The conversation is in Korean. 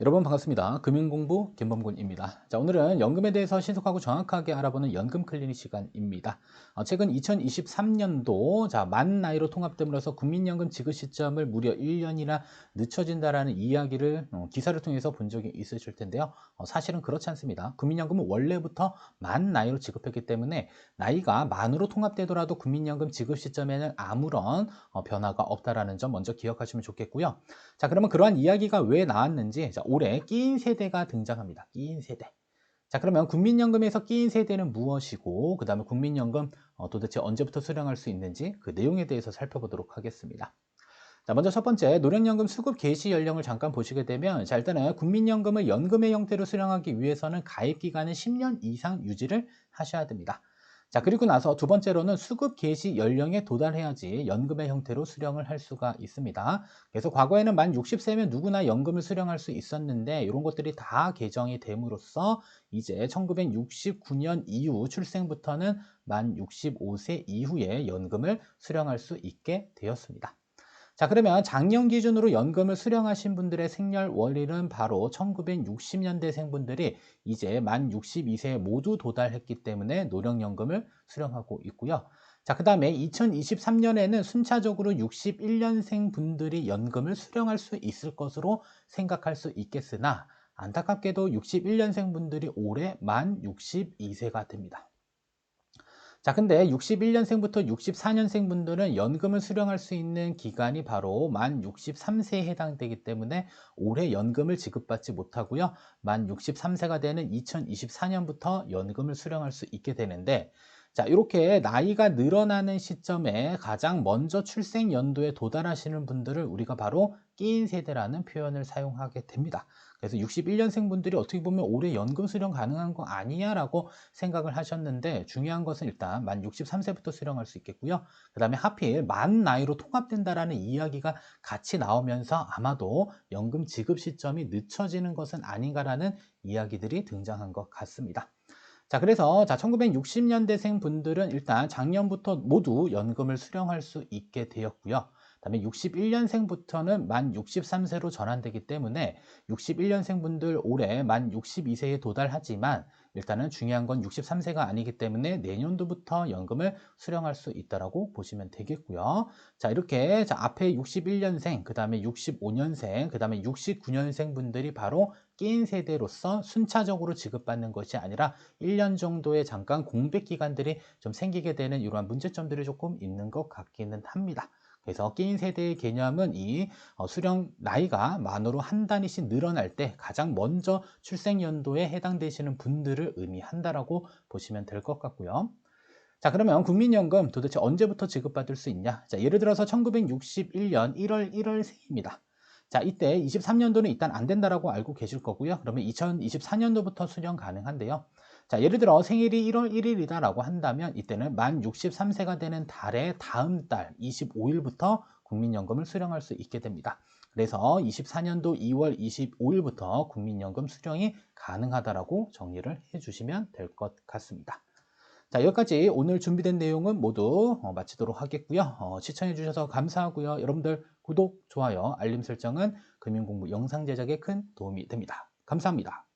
여러분 반갑습니다. 금융공부 김범군입니다. 자, 오늘은 연금에 대해서 신속하고 정확하게 알아보는 연금 클리닉 시간입니다. 어, 최근 2023년도 자, 만 나이로 통합됨으로써 국민연금 지급 시점을 무려 1년이나 늦춰진다라는 이야기를 어, 기사를 통해서 본 적이 있으실 텐데요. 어, 사실은 그렇지 않습니다. 국민연금은 원래부터 만 나이로 지급했기 때문에 나이가 만으로 통합되더라도 국민연금 지급 시점에는 아무런 어, 변화가 없다라는 점 먼저 기억하시면 좋겠고요. 자, 그러면 그러한 이야기가 왜 나왔는지 자, 올해 끼인 세대가 등장합니다. 끼인 세대. 자, 그러면 국민연금에서 끼인 세대는 무엇이고, 그 다음에 국민연금 어, 도대체 언제부터 수령할 수 있는지 그 내용에 대해서 살펴보도록 하겠습니다. 자, 먼저 첫 번째, 노령연금 수급 개시 연령을 잠깐 보시게 되면, 자, 일단은 국민연금을 연금의 형태로 수령하기 위해서는 가입 기간은 10년 이상 유지를 하셔야 됩니다. 자, 그리고 나서 두 번째로는 수급 개시 연령에 도달해야지 연금의 형태로 수령을 할 수가 있습니다. 그래서 과거에는 만 60세면 누구나 연금을 수령할 수 있었는데 이런 것들이 다 개정이 됨으로써 이제 1969년 이후 출생부터는 만 65세 이후에 연금을 수령할 수 있게 되었습니다. 자, 그러면 작년 기준으로 연금을 수령하신 분들의 생년 월일은 바로 1960년대생 분들이 이제 만 62세에 모두 도달했기 때문에 노령연금을 수령하고 있고요. 자, 그 다음에 2023년에는 순차적으로 61년생 분들이 연금을 수령할 수 있을 것으로 생각할 수 있겠으나 안타깝게도 61년생 분들이 올해 만 62세가 됩니다. 자, 근데 61년생부터 64년생 분들은 연금을 수령할 수 있는 기간이 바로 만 63세에 해당되기 때문에 올해 연금을 지급받지 못하고요. 만 63세가 되는 2024년부터 연금을 수령할 수 있게 되는데 자, 이렇게 나이가 늘어나는 시점에 가장 먼저 출생 연도에 도달하시는 분들을 우리가 바로 끼인 세대라는 표현을 사용하게 됩니다. 그래서 61년생 분들이 어떻게 보면 올해 연금 수령 가능한 거 아니야 라고 생각을 하셨는데 중요한 것은 일단 만 63세부터 수령할 수 있겠고요. 그 다음에 하필 만 나이로 통합된다라는 이야기가 같이 나오면서 아마도 연금 지급 시점이 늦춰지는 것은 아닌가라는 이야기들이 등장한 것 같습니다. 자, 그래서 자, 1960년대생 분들은 일단 작년부터 모두 연금을 수령할 수 있게 되었고요. 그다음에 61년생부터는 만 63세로 전환되기 때문에 61년생 분들 올해 만 62세에 도달하지만 일단은 중요한 건 63세가 아니기 때문에 내년도부터 연금을 수령할 수 있다라고 보시면 되겠고요. 자, 이렇게 자, 앞에 61년생, 그다음에 65년생, 그다음에 69년생 분들이 바로 끼인 세대로서 순차적으로 지급받는 것이 아니라 1년 정도의 잠깐 공백 기간들이 좀 생기게 되는 이러한 문제점들이 조금 있는 것 같기는 합니다. 그래서 끼인 세대의 개념은 이 어, 수령 나이가 만으로 한 단위씩 늘어날 때 가장 먼저 출생 연도에 해당되시는 분들을 의미한다라고 보시면 될 것 같고요. 자, 그러면 국민연금 도대체 언제부터 지급받을 수 있냐? 자, 예를 들어서 1961년 1월 1월 생입니다. 자, 이때 23년도는 일단 안 된다라고 알고 계실 거고요. 그러면 2024년도부터 수령 가능한데요. 자, 예를 들어 생일이 1월 1일이다라고 한다면 이때는 만 63세가 되는 달의 다음 달 25일부터 국민연금을 수령할 수 있게 됩니다. 그래서 24년도 2월 25일부터 국민연금 수령이 가능하다라고 정리를 해주시면 될 것 같습니다. 자, 여기까지 오늘 준비된 내용은 모두 어, 마치도록 하겠고요. 어, 시청해 주셔서 감사하고요. 여러분들 구독, 좋아요, 알림 설정은 금융공부 영상 제작에 큰 도움이 됩니다. 감사합니다.